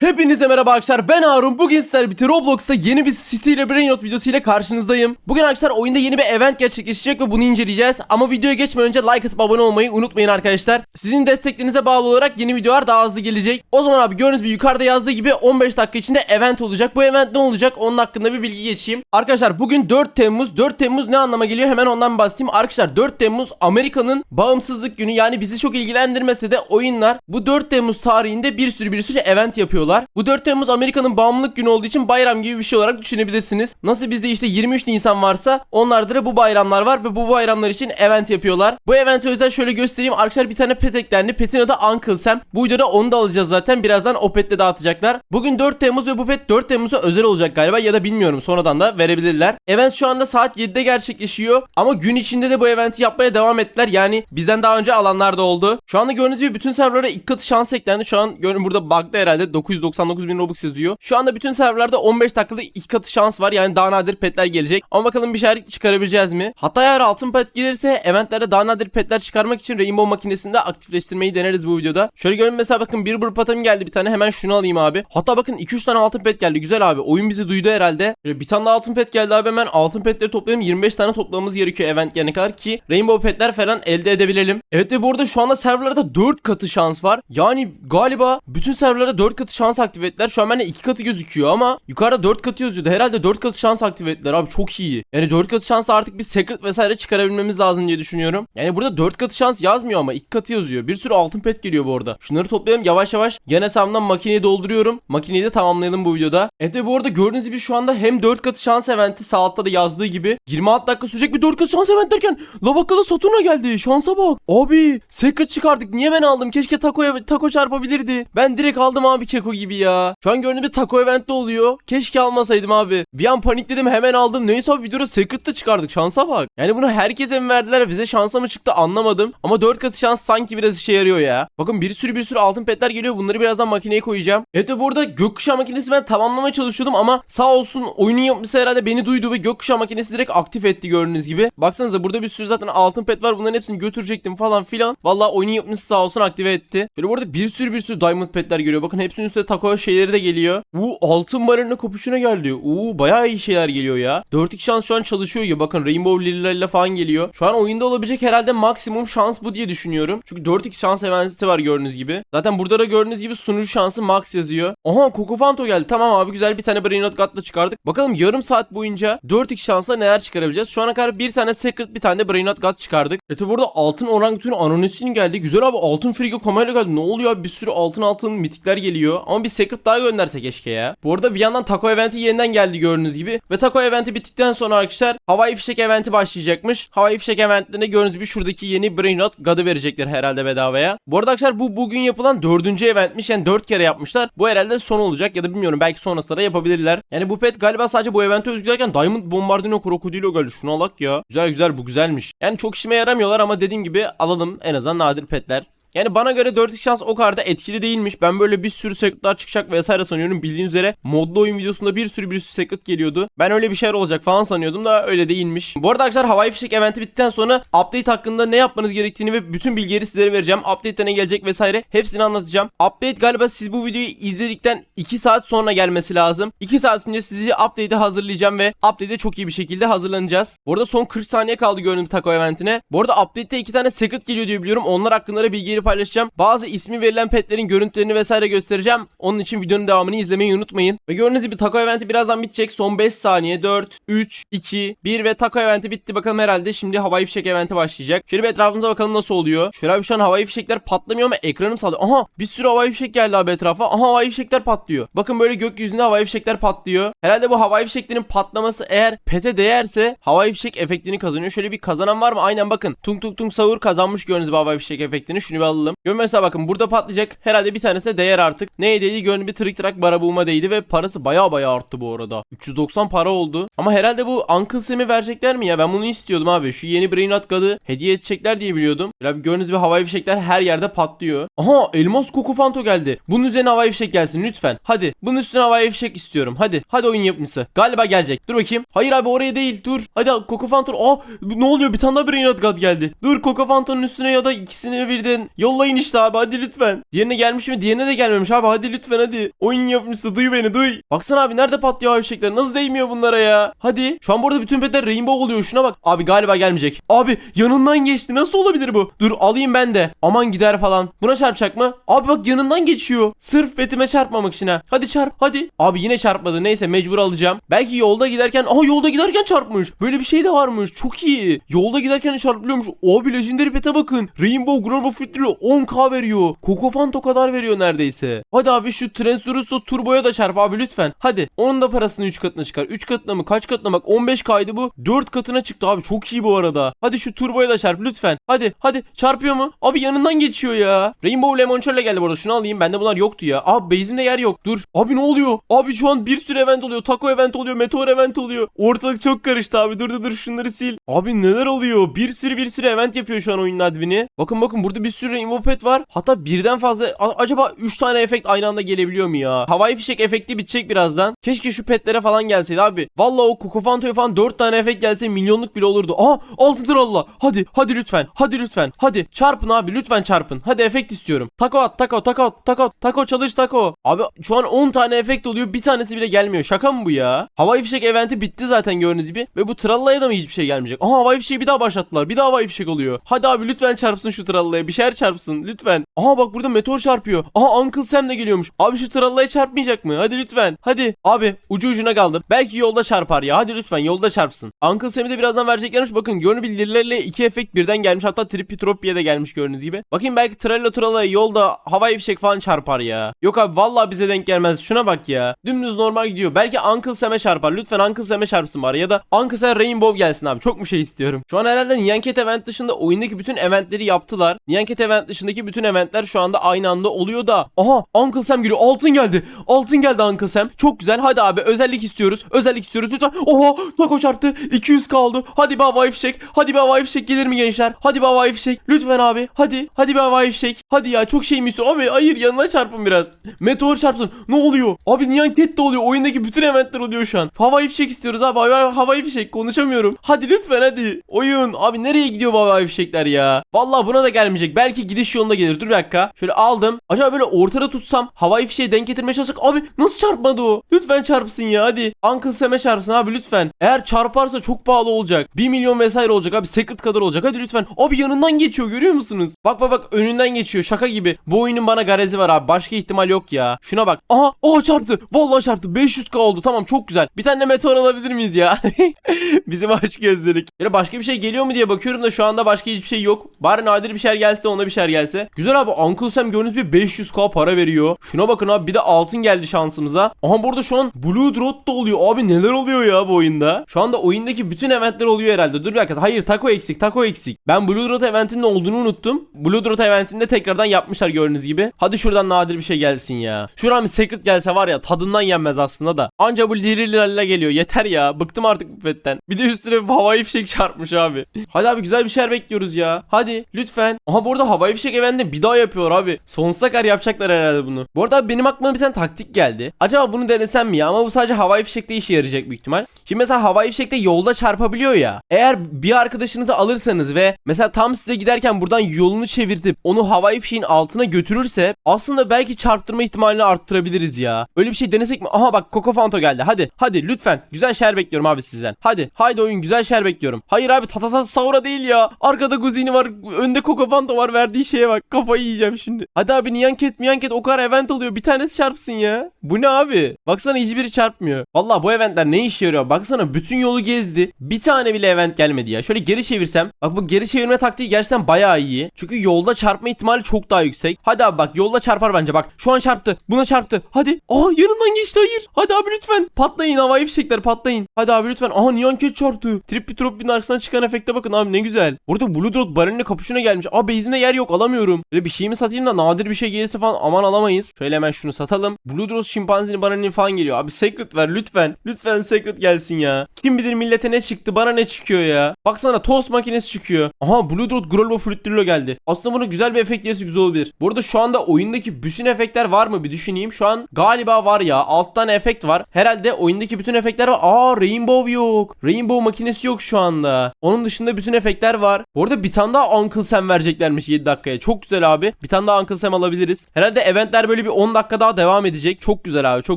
Hepinize merhaba arkadaşlar ben Harun. Bugün sizlerle birlikte Roblox'ta yeni bir City ile Brainrot videosu ile karşınızdayım. Bugün arkadaşlar oyunda yeni bir event gerçekleşecek ve bunu inceleyeceğiz. Ama videoya geçmeden önce like atıp abone olmayı unutmayın arkadaşlar. Sizin desteklerinize bağlı olarak yeni videolar daha hızlı gelecek. O zaman abi gördüğünüz gibi yukarıda yazdığı gibi 15 dakika içinde event olacak. Bu event ne olacak? Onun hakkında bir bilgi geçeyim. Arkadaşlar bugün 4 Temmuz. 4 Temmuz ne anlama geliyor? Hemen ondan bahsedeyim. Arkadaşlar 4 Temmuz Amerika'nın bağımsızlık günü. Yani bizi çok ilgilendirmese de oyunlar Bu 4 Temmuz tarihinde bir sürü bir sürü event yapıyorlar bu 4 Temmuz Amerika'nın bağımlılık günü olduğu için bayram gibi bir şey olarak düşünebilirsiniz. Nasıl bizde işte 23 Nisan varsa onlarda da bu bayramlar var ve bu bayramlar için event yapıyorlar. Bu eventi özel şöyle göstereyim. Arkadaşlar bir tane pet eklendi. Petin adı Uncle Sam. Bu videoda onu da alacağız zaten. Birazdan o petle dağıtacaklar. Bugün 4 Temmuz ve bu pet 4 Temmuz'a özel olacak galiba ya da bilmiyorum. Sonradan da verebilirler. Event şu anda saat 7'de gerçekleşiyor. Ama gün içinde de bu eventi yapmaya devam ettiler. Yani bizden daha önce alanlar da oldu. Şu anda gördüğünüz gibi bütün serverlara ilk katı şans eklendi. Şu an görün burada bug'da herhalde 999 bin Robux yazıyor. Şu anda bütün serverlarda 15 dakikada iki katı şans var. Yani daha nadir petler gelecek. Ama bakalım bir şeyler çıkarabileceğiz mi? Hatta eğer altın pet gelirse eventlerde daha nadir petler çıkarmak için Rainbow makinesini de aktifleştirmeyi deneriz bu videoda. Şöyle görün mesela bakın bir bir patam geldi bir tane. Hemen şunu alayım abi. Hatta bakın 2-3 tane altın pet geldi. Güzel abi. Oyun bizi duydu herhalde. Bir tane altın pet geldi abi. Hemen altın petleri toplayalım. 25 tane toplamamız gerekiyor event gelene kadar ki Rainbow petler falan elde edebilelim. Evet ve bu arada şu anda serverlarda 4 katı şans var. Yani galiba bütün serverlarda 4 katı şans aktif ettiler. Şu an bende 2 katı gözüküyor ama yukarıda 4 katı yazıyordu. Herhalde 4 katı şans aktif ettiler abi çok iyi. Yani 4 katı şans artık bir secret vesaire çıkarabilmemiz lazım diye düşünüyorum. Yani burada 4 katı şans yazmıyor ama 2 katı yazıyor. Bir sürü altın pet geliyor bu arada. Şunları toplayalım yavaş yavaş. Gene hesabımdan makineyi dolduruyorum. Makineyi de tamamlayalım bu videoda. Evet ve bu arada gördüğünüz gibi şu anda hem 4 katı şans eventi sağ altta da yazdığı gibi 26 dakika sürecek bir 4 katı şans event derken Lavaka'da Saturna geldi. Şansa bak. Abi secret çıkardık. Niye ben aldım? Keşke takoya taco çarpabilirdi. Ben direkt aldım abi keko gibi ya. Şu an gördüğünüz bir taco eventte oluyor. Keşke almasaydım abi. Bir an panikledim hemen aldım. Neyse abi videoda secret çıkardık. Şansa bak. Yani bunu herkese mi verdiler? Bize şansa mı çıktı anlamadım. Ama 4 katı şans sanki biraz işe yarıyor ya. Bakın bir sürü bir sürü altın petler geliyor. Bunları birazdan makineye koyacağım. Evet ve burada gökkuşağı makinesi ben tamamlamaya çalışıyordum ama sağ olsun oyunun yapması herhalde beni duydu ve gökkuşağı makinesi direkt aktif etti gördüğünüz gibi. Baksanıza burada bir sürü zaten altın pet var. Bunların hepsini götürecektim falan filan. Vallahi oyunun yapması sağ olsun aktive etti. Böyle burada bir sürü bir sürü diamond petler geliyor. Bakın hepsinin üstüne taco şeyleri de geliyor. Bu altın marina kopuşuna geldi. Uuu bayağı iyi şeyler geliyor ya. 4 şans şu an çalışıyor ya. Bakın Rainbow Lili'lerle falan geliyor. Şu an oyunda olabilecek herhalde maksimum şans bu diye düşünüyorum. Çünkü 4 şans eventi var gördüğünüz gibi. Zaten burada da gördüğünüz gibi sunucu şansı max yazıyor. Aha Coco Fanto geldi. Tamam abi güzel bir tane Brainrot Gut'la çıkardık. Bakalım yarım saat boyunca 4 şansla neler çıkarabileceğiz. Şu ana kadar bir tane Secret bir tane de Brainrot Gut çıkardık. Evet burada altın orangutan anonisinin geldi. Güzel abi altın frigo kamerayla geldi. Ne oluyor abi bir sürü altın altın mitikler geliyor. Ama bir Secret daha gönderse keşke ya. Bu arada bir yandan Taco eventi yeniden geldi gördüğünüz gibi. Ve Taco eventi bittikten sonra arkadaşlar Havai Fişek eventi başlayacakmış. Havai Fişek eventlerinde gördüğünüz gibi şuradaki yeni Brainrot God'ı verecekler herhalde bedavaya. Bu arada arkadaşlar bu bugün yapılan dördüncü eventmiş. Yani dört kere yapmışlar. Bu herhalde son olacak ya da bilmiyorum belki sonrasında da yapabilirler. Yani bu pet galiba sadece bu evente özgü derken Diamond Bombardino Krokodilo geldi. Şuna alak ya. Güzel güzel bu güzelmiş. Yani çok işime yaramıyorlar ama dediğim gibi alalım en azından nadir petler. Yani bana göre 4 şans o kadar da etkili değilmiş. Ben böyle bir sürü secretlar çıkacak vesaire sanıyorum. Bildiğiniz üzere modlu oyun videosunda bir sürü bir sürü secret geliyordu. Ben öyle bir şeyler olacak falan sanıyordum da öyle değilmiş. Bu arada arkadaşlar havai fişek eventi bittikten sonra update hakkında ne yapmanız gerektiğini ve bütün bilgileri sizlere vereceğim. Update'te ne gelecek vesaire hepsini anlatacağım. Update galiba siz bu videoyu izledikten 2 saat sonra gelmesi lazım. 2 saat önce sizi update'e hazırlayacağım ve update'e çok iyi bir şekilde hazırlanacağız. Bu arada son 40 saniye kaldı gördüğüm taco eventine. Bu arada update'te 2 tane secret geliyor diye biliyorum. Onlar hakkında da bilgileri paylaşacağım. Bazı ismi verilen petlerin görüntülerini vesaire göstereceğim. Onun için videonun devamını izlemeyi unutmayın. Ve gördüğünüz gibi taco eventi birazdan bitecek. Son 5 saniye 4, 3, 2, 1 ve taco eventi bitti. Bakalım herhalde şimdi havai fişek eventi başlayacak. Şöyle bir etrafımıza bakalım nasıl oluyor. Şöyle bir şu an havai fişekler patlamıyor ama ekranım sallıyor. Aha bir sürü havai fişek geldi abi etrafa. Aha havai fişekler patlıyor. Bakın böyle gökyüzünde havai fişekler patlıyor. Herhalde bu havai fişeklerin patlaması eğer pete değerse havai fişek efektini kazanıyor. Şöyle bir kazanan var mı? Aynen bakın. Tung tung tung savur kazanmış gördüğünüz gibi havai fişek efektini. Şunu bir alalım. Görün mesela bakın burada patlayacak. Herhalde bir tanesine değer artık. Neye değdi? Gördüğünüz bir trick track barabuğuma değdi ve parası baya baya arttı bu arada. 390 para oldu. Ama herhalde bu Uncle Sam'i verecekler mi ya? Ben bunu istiyordum abi. Şu yeni Brain Rot God'ı hediye edecekler diye biliyordum. Ya bir gördüğünüz gibi havai fişekler her yerde patlıyor. Aha elmas Coco Fanto geldi. Bunun üzerine havai fişek gelsin lütfen. Hadi. Bunun üstüne havai fişek istiyorum. Hadi. Hadi oyun yapımcısı. Galiba gelecek. Dur bakayım. Hayır abi oraya değil. Dur. Hadi Coco Fanto. Aa ne oluyor? Bir tane daha Brain Rot God geldi. Dur Coco Fanto'nun üstüne ya da ikisini birden Yollayın işte abi hadi lütfen. Diğerine gelmiş mi? Diğerine de gelmemiş abi hadi lütfen hadi. Oyun yapmışsa duy beni duy. Baksana abi nerede patlıyor abi fişekler? Nasıl değmiyor bunlara ya? Hadi. Şu an burada bütün petler rainbow oluyor. Şuna bak. Abi galiba gelmeyecek. Abi yanından geçti. Nasıl olabilir bu? Dur alayım ben de. Aman gider falan. Buna çarpacak mı? Abi bak yanından geçiyor. Sırf petime çarpmamak için ha. Hadi çarp hadi. Abi yine çarpmadı. Neyse mecbur alacağım. Belki yolda giderken. Aha yolda giderken çarpmış. Böyle bir şey de varmış. Çok iyi. Yolda giderken çarpılıyormuş. Abi legendary pete bakın. Rainbow Global Fruit'lü 10k veriyor. Coco Fanto kadar veriyor neredeyse. Hadi abi şu Transuruso Turbo'ya da çarp abi lütfen. Hadi. Onun da parasını 3 katına çıkar. 3 katına mı? Kaç katına bak 15k'ydı bu. 4 katına çıktı abi. Çok iyi bu arada. Hadi şu Turbo'ya da çarp lütfen. Hadi hadi çarpıyor mu? Abi yanından geçiyor ya. Rainbow Lemon Churl'e geldi bu arada. Şunu alayım. Bende bunlar yoktu ya. Abi base'imde yer yok. Dur. Abi ne oluyor? Abi şu an bir sürü event oluyor. Taco event oluyor. Meteor event oluyor. Ortalık çok karıştı abi. Dur dur dur şunları sil. Abi neler oluyor? Bir sürü bir sürü event yapıyor şu an oyunun admini. Bakın bakın burada bir sürü Rainbow Pet var. Hatta birden fazla. A- acaba 3 tane efekt aynı anda gelebiliyor mu ya? Havai fişek efekti bitecek birazdan. Keşke şu petlere falan gelseydi abi. Vallahi o Kokofanto'ya falan 4 tane efekt gelse milyonluk bile olurdu. Aha altın tralla. Hadi hadi lütfen. Hadi lütfen. Hadi çarpın abi lütfen çarpın. Hadi efekt istiyorum. Taco at at, taco at, taco çalış taco. Abi şu an 10 tane efekt oluyor. Bir tanesi bile gelmiyor. Şaka mı bu ya? Havai fişek eventi bitti zaten gördüğünüz gibi. Ve bu trallaya da mı hiçbir şey gelmeyecek? Aha havai fişeği bir daha başlattılar. Bir daha havai fişek oluyor. Hadi abi lütfen çarpsın şu trallaya. Bir şeyler çarpsın lütfen. Aha bak burada meteor çarpıyor. Aha Uncle Sam de geliyormuş. Abi şu trallaya çarpmayacak mı? Hadi lütfen. Hadi. Abi ucu ucuna kaldım. Belki yolda çarpar ya. Hadi lütfen yolda çarpsın. Uncle Sam'i de birazdan vereceklermiş. Bakın görünü bildirilerle iki efekt birden gelmiş. Hatta Tripitropia de gelmiş gördüğünüz gibi. Bakayım belki Trallo Tralla'ya yolda havai fişek falan çarpar ya. Yok abi vallahi bize denk gelmez. Şuna bak ya. Dümdüz normal gidiyor. Belki Uncle Sam'e çarpar. Lütfen Uncle Sam'e çarpsın bari. Ya da Uncle Sam Rainbow gelsin abi. Çok mu şey istiyorum. Şu an herhalde Nyanket event dışında oyundaki bütün eventleri yaptılar. Nyanket event dışındaki bütün eventler şu anda aynı anda oluyor da. Aha Uncle Sam geliyor. Altın geldi. Altın geldi Uncle Sam. Çok güzel. Hadi abi özellik istiyoruz. Özellik istiyoruz lütfen. Oha Taco çarptı. 200 kaldı. Hadi bir havai fişek. Hadi bir havai fişek gelir mi gençler? Hadi bir havai fişek. Lütfen abi. Hadi. Hadi bir havai fişek. Hadi ya çok şey mi istiyor? Abi hayır yanına çarpın biraz. Meteor çarpsın. Ne oluyor? Abi Nyanket de oluyor. Oyundaki bütün eventler oluyor şu an. Havai fişek istiyoruz abi. Havai, havai fişek konuşamıyorum. Hadi lütfen hadi. Oyun. Abi nereye gidiyor bu havai fişekler ya? Vallahi buna da gelmeyecek. Belki gidiş yolunda gelir. Dur bir dakika. Şöyle aldım. Acaba böyle ortada tutsam havai fişeği denk getirmeye çalışsak. Abi nasıl çarpmadı o? Lütfen çarpsın ya hadi. Uncle Sam'e çarpsın abi lütfen. Eğer çarparsa çok pahalı olacak. 1 milyon vesaire olacak abi. Secret kadar olacak. Hadi lütfen. Abi yanından geçiyor görüyor musunuz? Bak bak bak önünden geçiyor. Şaka gibi. Bu oyunun bana garezi var abi. Başka ihtimal yok ya. Şuna bak. Aha. Oha çarptı. Vallahi çarptı. 500k oldu. Tamam çok güzel. Bir tane meteor alabilir miyiz ya? Bizim aç gözlülük. Böyle başka bir şey geliyor mu diye bakıyorum da şu anda başka hiçbir şey yok. Bari nadir bir şeyler gelse ona bir şeyler gelse. Güzel abi Uncle Sam gördüğünüz bir 500k para veriyor. Şuna bakın abi bir de altın geldi şansımıza. Aha burada şu an Blue Dot da oluyor. Abi neler oluyor ya bu oyunda? Şu anda oyundaki bütün eventler oluyor herhalde. Dur bir dakika. Hayır taco eksik taco eksik. Ben Blue Dot eventinin olduğunu unuttum. Blue Dot eventinde tekrardan yapmışlar gördüğünüz gibi. Hadi şuradan nadir bir şey gelsin ya. Şuradan bir secret gelse var ya tadından yenmez aslında da. Anca bu lirilerle geliyor. Yeter ya. Bıktım artık bu petten. Bir de üstüne bir havai fişek çarpmış abi. Hadi abi güzel bir şeyler bekliyoruz ya. Hadi lütfen. Aha bu arada havai fişek eventinde bir daha yapıyor abi. Sonsuza kadar yapacaklar herhalde bunu. Bu arada benim aklıma bir tane taktik geldi. Acaba bunu denesem mi ya? Ama bu sadece havai fişekte işe yarayacak büyük ihtimal. Şimdi mesela havai fişekte yolda çarpabiliyor ya. Eğer bir arkadaşınızı alırsanız ve mesela tam size giderken buradan yolunu çevirtip onu havai fişeğin altına götürürse aslında belki çarptırma ihtimalini arttırabiliriz ya. Öyle bir şey denesek mi? Aha bak Coco Fanto geldi. Hadi hadi lütfen. Güzel şeyler bekliyorum abi sizden. Hadi. Haydi oyun güzel şeyler bekliyorum. Hayır abi Tatata Saura değil ya. Arkada Guzini var. Önde Coco Fanto var. Verdiği şeye bak. Kafayı yiyeceğim şimdi. Hadi abi Nyanket Miyanket o kadar event oluyor. Bir tanesi çarpsın ya. Bu ne abi? Baksana hiçbiri çarpmıyor. Vallahi bu eventler ne işe yarıyor? Baksana bütün yolu gezdi. Bir tane bile event gelmedi ya. Şöyle geri çevirsem. Bak bu geri çevirme taktiği gerçekten bayağı iyi. Çünkü yolda çarpma ihtimali çok daha yüksek. Hadi abi bak yolda çarpar bence bak. Şu an çarptı. Buna çarptı. Hadi. Aa yanından geçti hayır. Hadi abi lütfen. Patlayın havai fişekler patlayın. Hadi abi lütfen. Aha Nyanket çarptı. Trippi Troppi'nin arkasından çıkan efekte bakın abi ne güzel. Burada Blue Dot Baron'la kapışına gelmiş. Abi base'inde yer yok alamıyorum. Böyle bir şey mi satayım da nadir bir şey gelirse falan aman alamayız. Şöyle hemen şunu satalım. Blue Dot şimpanzini Baron'in falan geliyor. Abi secret ver lütfen. Lütfen secret gelsin ya. Kim bilir millete ne çıktı bana ne çıkıyor ya. Baksana tost makinesi çıkıyor. Aha Blue Dot Grolbo Fruitrillo geldi. Aslında bunun güzel bir efekt gelirse güzel olabilir. Bu arada şu anda oyundaki bütün efektler var mı bir düşüneyim. Şu an galiba var ya. Alt tane efekt var. Herhalde oyundaki bütün efektler var. Aa Rainbow yok. Rainbow makinesi yok şu anda. Onun dışında bütün efektler var. Bu arada bir tane daha Uncle Sam vereceklermiş 7 dakikaya. Çok güzel abi. Bir tane daha Uncle Sam alabiliriz. Herhalde eventler böyle bir 10 dakika daha devam edecek. Çok güzel abi çok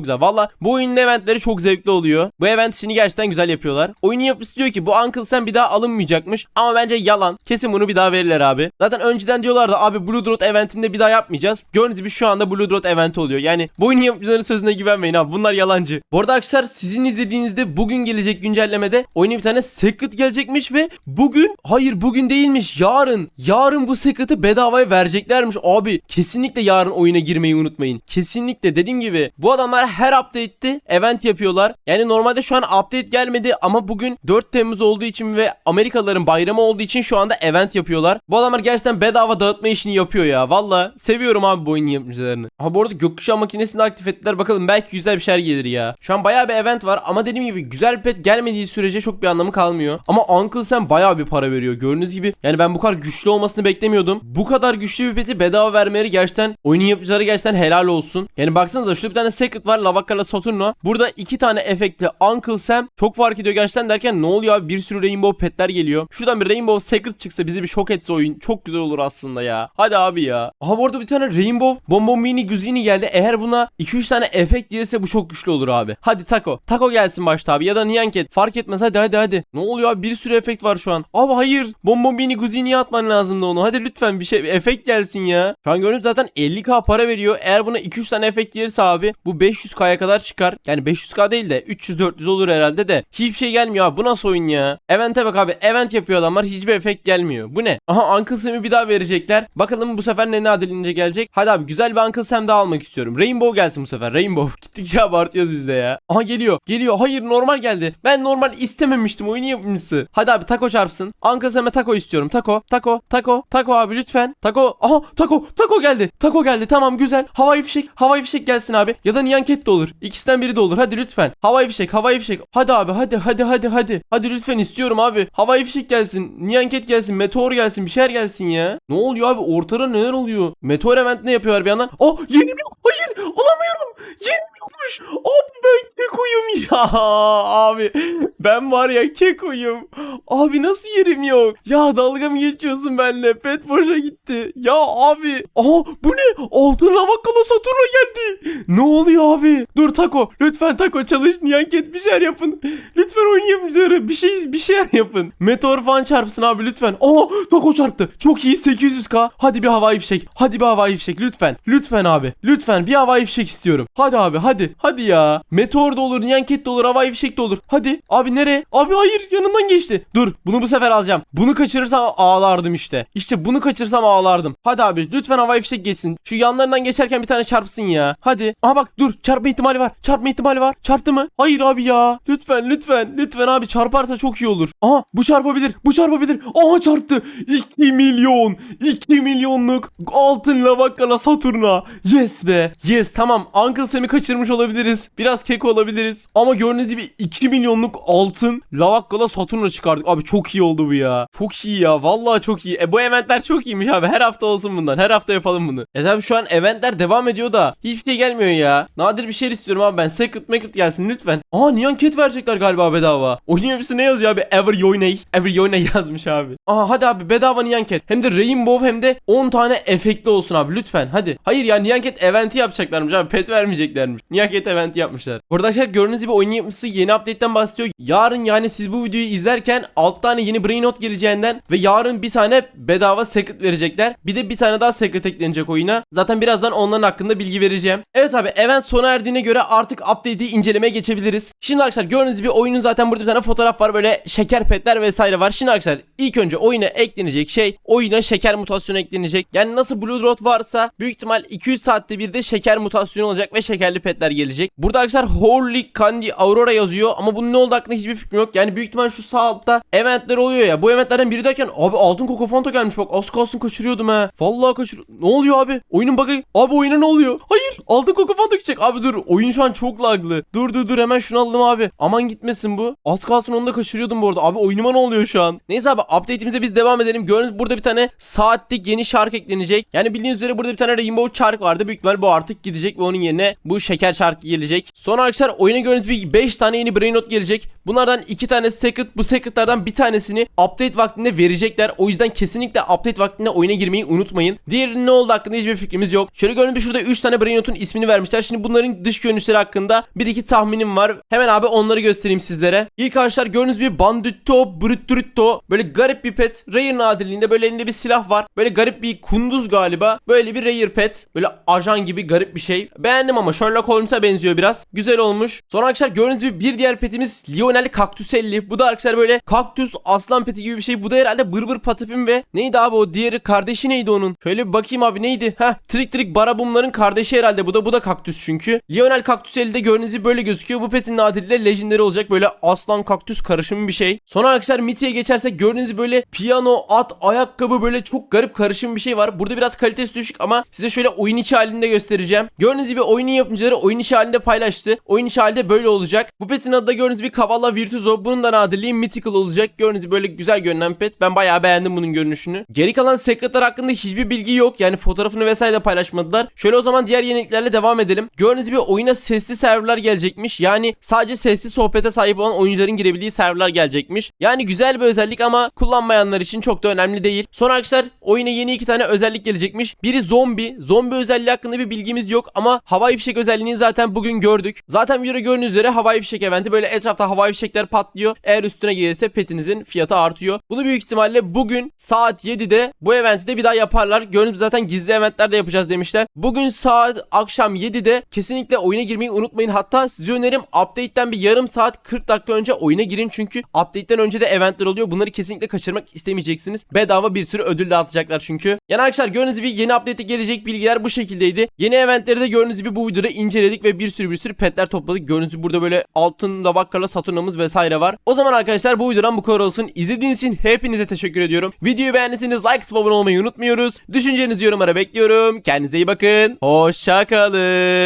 güzel. Valla bu oyunun eventleri çok zevkli oluyor. Bu event işini gerçekten güzel yapıyorlar. Oyunun yapısı diyor ki bu Uncle Sam bir daha alınmayacakmış. Ama bence yalan. Kesin bunu bir daha verirler abi. Zaten önceden diyorlardı abi Blue Dot eventinde bir daha yapmayacağız. Gördüğünüz gibi şu anda Blue Dot eventi oluyor. Yani bu oyunun yapımcılarının sözüne güvenmeyin abi. Bunlar yalancı. Bu arada arkadaşlar sizin izlediğinizde bugün gelecek güncellemede oyuna bir tane Secret gelecekmiş ve bugün hayır bugün değilmiş yarın. Yarın bu Secret'ı bedavaya vereceklermiş abi. Kesinlikle yarın oyuna girmeyi unutmayın. Kesinlikle dediğim gibi bu adamlar her update'te event yapıyorlar. Yani normalde şu an update gelmedi ama bugün 4 Temmuz olduğu için ve Amerikalıların bayramı olduğu için şu anda event yapıyorlar. Bu adamlar gerçekten bedava dağıtma işini yapıyor ya. Valla seviyorum abi bu oyun yapımcılarını. Ha bu arada gökkuşağı makinesini aktif ettiler. Bakalım belki güzel bir şeyler gelir ya. Şu an bayağı bir event var ama dediğim gibi güzel bir pet gelmediği sürece çok bir anlamı kalmıyor. Ama Uncle Sam bayağı bir para veriyor. Gördüğünüz gibi yani ben bu kadar güçlü olmasını beklemiyordum. Bu kadar güçlü bir peti bedava vermeleri gerçekten oyunun yapımcıları gerçekten helal olsun. Yani baksanıza şurada bir tane Secret var Lavakala Saturno. Burada iki tane efektli Uncle Sam çok fark ediyor gerçekten derken ne oluyor abi bir sürü Rainbow petler geliyor. Şuradan bir Rainbow Secret çıksa bizi bir şok etse oyun çok güzel olur aslında ya. Hadi abi ya. Aha bu arada bir tane Rainbow Bombomini Guzini geldi. Eğer buna 2-3 tane efekt gelirse bu çok güçlü olur abi. Hadi Taco. Taco gelsin başta abi ya da Nyanket. Fark etmez hadi hadi hadi. Ne oluyor abi bir sürü efekt var şu an. Abi hayır. Bombomini Guzini'ye atman lazımdı onu. Hadi lütfen bir şey bir efekt gelsin ya. Şu an gördüğünüz zaten 50k para veriyor. Eğer buna 2-3 tane efekt gelirse abi bu 500k'ya kadar çıkar. Yani 500k değil de 300-400 olur herhalde de. Hiçbir şey gelmiyor abi. Bu nasıl oyun ya? Event'e bak abi. Event yapıyor adamlar. Hiçbir efekt gelmiyor. Bu ne? Aha Uncle Sam'i bir daha verecekler. Bakalım bu sefer ne nadilince gelecek. Hadi abi güzel bir Uncle Sam daha almak istiyorum. Rainbow gelsin bu sefer. Rainbow. Gittikçe abartıyoruz biz de ya. Aha geliyor. Geliyor. Hayır normal geldi. Ben normal istememiştim oyunu yapımcısı. Hadi abi taco çarpsın. Uncle Sam'e taco istiyorum. Taco. Taco. Taco. Taco abi lütfen. Taco. Aha taco. Taco geldi. Taco geldi. Tamam güzel. Havai fişek. Havai fişek gelsin abi. Ya da Nyanket de olur. İkisinden biri de olur. Hadi lütfen. Havai fişek. Havai fişek. Hadi abi hadi hadi hadi hadi. Hadi lütfen istiyorum abi. Havai fişek gelsin. Nyanket gelsin. Meteor gelsin. Bir şeyler gelsin ya. Ne oluyor abi? Ortada neler oluyor? Meteor event ne yapıyorlar bir yandan? Oh yenim yok. Hayır alamıyorum. Yenim yokmuş. Abi ben kekoyum ya. Abi ben var ya kekoyum. Abi nasıl yerim yok? Ya dalga mı geçiyorsun benimle? Pet boşa gitti. Ya abi. Aha bu ne? Altın lavakala Saturno geldi. Ne oluyor abi? Dur Taco. Lütfen Taco çalış. Nyanket bir şeyler yapın. Lütfen yapımcıları bir şey bir şeyler yapın. Meteor falan çarpsın abi lütfen. Aa Taco çarptı. Çok iyi 800k. Hadi bir havai fişek. Hadi bir havai fişek lütfen. Lütfen abi. Lütfen bir havai fişek istiyorum. Hadi abi hadi. Hadi ya. Meteor da olur, De olur, havai fişek de olur. Hadi. Abi nereye? Abi hayır yanından geçti. Dur bunu bu sefer alacağım. Bunu kaçırırsam ağlardım işte. İşte bunu kaçırsam ağlardım. Hadi abi lütfen havai fişek geçsin. Şu yanlarından geçerken bir tane çarpsın ya. Hadi. Aha bak dur çarpma ihtimali var. Çarpma ihtimali var. Çarptı mı? Hayır abi ya. Lütfen lütfen. Lütfen abi çarparsa çok iyi olur. Aha bu çarpabilir. Bu çarpabilir. Aha çarptı. 2 milyon. 2 milyonluk altın lavakala Saturna. Yes be. Yes tamam. Uncle Sam'i kaçırmış olabiliriz. Biraz keko olabiliriz. Ama gördüğünüz gibi 2 milyonluk altın lavakala Saturna çıkardık. Abi çok iyi oldu bu ya. Çok iyi ya. Vallahi çok iyi. E bu eventler çok iyiymiş abi. Her hafta olsun bundan. Her hafta yapalım bunu. E tabi şu an eventler devam ediyor da hiçbir şey gelmiyor ya. Nadir bir şey istiyorum abi ben. Secret Macret gelsin lütfen. Aa Neon Cat verecekler galiba bedava. Oyun hepsi ne yazıyor abi? Ever Yoyney. Ever Yoyney yazmış abi. Aha hadi abi bedava Neon Cat. Hem de Rainbow hem de 10 tane efektli olsun abi lütfen hadi. Hayır ya Neon Cat eventi yapacaklarmış abi. Pet vermeyeceklermiş. Neon Cat eventi yapmışlar. Burada arkadaşlar gördüğünüz gibi oyun yapımcısı yeni update'ten bahsediyor. Yarın yani siz bu videoyu izlerken 6 tane yeni Brain Not geleceğinden ve yarın bir tane bedava secret verecekler. Bir de bir tane daha secret eklenecek oyuna. Zaten birazdan onların hakkında bilgi vereceğim. Evet abi event sona erdiğine göre artık update'i incelemeye geçebiliriz. Şimdi arkadaşlar gördüğünüz gibi oyunun zaten burada bir tane fotoğraf var. Böyle şeker petler vesaire var. Şimdi arkadaşlar ilk önce oyuna eklenecek şey oyuna şeker mutasyonu eklenecek. Yani nasıl Blue Dot varsa büyük ihtimal 200 saatte bir de şeker mutasyonu olacak ve şekerli petler gelecek. Burada arkadaşlar Holy Candy Aurora yazıyor ama bunun ne olduğu hakkında hiçbir fikrim yok. Yani büyük ihtimal şu sağ altta eventler oluyor ya. Bu eventlerden biri derken abi altın Cocofonto gelmiş bak az kalsın kaçırıyordum ha. Vallahi kaçır. Ne oluyor abi? Oyunun bug'ı. Abi oyuna ne oluyor? Hayır. Altın Cocofonto gidecek. Abi dur. Oyun şu an çok laglı. Dur dur dur hemen şunu alalım abi. Aman gitmesin bu. Az kalsın onu da kaçırıyordum bu arada. Abi oyunuma ne oluyor şu an? Neyse abi update'imize biz devam edelim. Gördüğünüz burada bir tane saatlik yeni şarkı eklenecek. Yani bildiğiniz üzere burada bir tane Rainbow Shark vardı. Büyük ihtimal bu artık gidecek ve onun yerine bu şeker şarkı gelecek. Sonra arkadaşlar oyuna gördüğünüz bir bir 5 tane yeni brain not gelecek. Bunlardan 2 tane secret. Bu secretlardan bir tanesini update vaktinde verecekler. O yüzden kesinlikle update vaktinde oyuna girmeyi unutmayın. Diğerinin ne oldu hakkında hiçbir fikrimiz yok. Şöyle gibi şurada 3 tane brain not'un ismini vermişler. Şimdi bunların dış görünüşleri hakkında bir iki tahminim var. Hemen abi onları göstereyim sizlere. İlk arkadaşlar gördüğünüz bir banditto, brutturito. Böyle garip bir pet. Rare nadirliğinde böyle elinde bir silah var. Böyle garip bir kunduz galiba. Böyle bir rare pet. Böyle ajan gibi garip bir şey. Beğendim ama Sherlock Holmes'a benziyor biraz. Güzel olmuş. Sonra arkadaşlar gördüğünüz gibi bir diğer petimiz Lionel Kaktüselli. Bu da arkadaşlar böyle kaktüs aslan peti gibi bir şey. Bu da herhalde bırbır patapim ve neydi abi o diğeri kardeşi neydi onun? Şöyle bir bakayım abi neydi? Heh Trick Trick Barabumların kardeşi herhalde bu da bu da kaktüs çünkü. Lionel Kaktüselli de gördüğünüz gibi böyle gözüküyor. Bu petin nadirle legendary olacak böyle aslan kaktüs karışımı bir şey. Sonra arkadaşlar Mity'ye geçersek gördüğünüz gibi böyle piyano, at, ayakkabı böyle çok garip karışım bir şey var. Burada biraz kalitesi düşük ama size şöyle oyun içi halinde göstereceğim. Gördüğünüz gibi oyunun yapımcıları oyun içi halinde paylaştı. Oyun içi halde böyle olacak. Bu petin adı da gördüğünüz gibi Kavala Virtuoso. Bunun da nadirliği Mythical olacak. Gördüğünüz böyle güzel görünen bir pet. Ben bayağı beğendim bunun görünüşünü. Geri kalan sekretler hakkında hiçbir bilgi yok. Yani fotoğrafını vesaire de paylaşmadılar. Şöyle o zaman diğer yeniliklerle devam edelim. Gördüğünüz gibi oyuna sesli serverlar gelecekmiş. Yani sadece sesli sohbete sahip olan oyuncuların girebildiği serverlar gelecekmiş. Yani güzel bir özellik ama kullanmayanlar için çok da önemli değil. Sonra arkadaşlar oyuna yeni iki tane özellik gelecekmiş. Biri zombi. Zombi özelliği hakkında bir bilgimiz yok ama havai fişek özelliğini zaten bugün gördük. Zaten videoda gördüğünüz üzere havai fişek eventi böyle etrafta havai fişekler patlıyor. Eğer üstüne gelirse petinizin fiyatı artıyor. Bunu büyük ihtimalle bugün saat 7'de bu eventi de bir daha yaparlar. Gibi zaten gizli eventler de yapacağız demişler. Bugün saat akşam 7'de kesinlikle oyuna girmeyi unutmayın. Hatta size önerim update'ten bir yarım saat 40 dakika önce oyuna girin çünkü update'ten önce de eventler oluyor. Bunları kesinlikle kaçırmak istemeyeceksiniz. Bedava bir sürü ödül dağıtacaklar çünkü. Yani arkadaşlar gördüğünüz gibi yeni update'e gelecek bilgiler bu şekildeydi. Yeni eventleri de gördüğünüz gibi bu videoda inceledik ve bir sürü bir sürü petler topladık. Gördüğünüz gibi burada böyle altın lavakkarla saturnamız vesaire var. O zaman arkadaşlar bu videodan bu kadar olsun. İzlediğiniz için hepinize teşekkür ediyorum. Videoyu beğendiyseniz like atıp abone olmayı unutmuyoruz. Düşüncenizi yorumlara bekliyorum. Kendinize iyi bakın. Hoşçakalın.